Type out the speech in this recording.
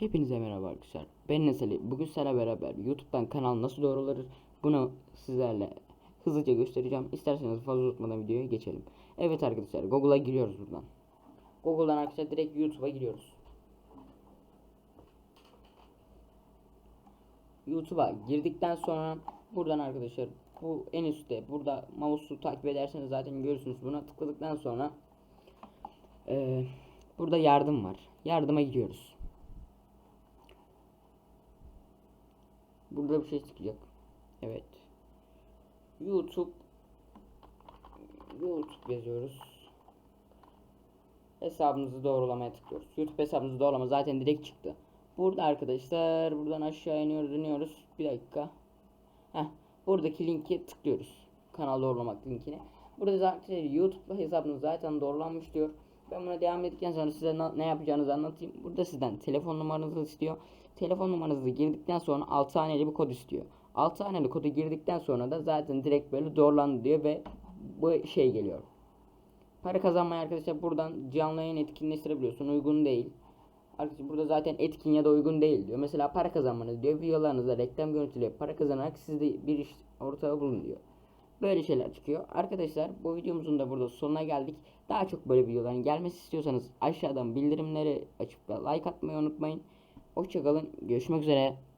Hepinize merhaba arkadaşlar. Ben Nesali. Bugün sizlerle beraber YouTube'dan kanal nasıl doğrulanır bunu sizlerle hızlıca göstereceğim. İsterseniz fazla uzatmadan videoya geçelim. Evet arkadaşlar Google'a giriyoruz buradan. Google'dan arkadaşlar direkt YouTube'a giriyoruz. YouTube'a girdikten sonra buradan arkadaşlar bu en üstte burada mouse'u takip ederseniz zaten görürsünüz. Buna tıkladıktan sonra eee, burada yardım var. Yardıma gidiyoruz. Burada bir şey çıkacak. Evet. YouTube YouTube yazıyoruz. Hesabımızı doğrulamaya tıklıyoruz. YouTube hesabımızı doğrulama zaten direkt çıktı. Burada arkadaşlar buradan aşağı iniyoruz iniyoruz. Bir dakika. Heh, buradaki linki tıklıyoruz. Kanal doğrulamak linkine. Burada zaten YouTube hesabınız zaten doğrulanmış diyor. Ben buna devam ettikten sonra size ne yapacağınızı anlatayım. Burada sizden telefon numaranızı istiyor. Telefon numaranızı girdikten sonra 6 haneli bir kod istiyor. 6 haneli kodu girdikten sonra da zaten direkt böyle doğrulandı diyor ve bu şey geliyor. Para kazanmaya arkadaşlar buradan canlı yayın etkinleştirebiliyorsun. Uygun değil. Arkadaşlar burada zaten etkin ya da uygun değil diyor. Mesela para kazanmanız diyor. Videolarınızda reklam görüntüleri para kazanarak siz de bir iş ortağı bulun diyor. Böyle şeyler çıkıyor. Arkadaşlar bu videomuzun da burada sonuna geldik. Daha çok böyle videoların gelmesi istiyorsanız aşağıdan bildirimleri açıp da like atmayı unutmayın. Hoşçakalın. Görüşmek üzere.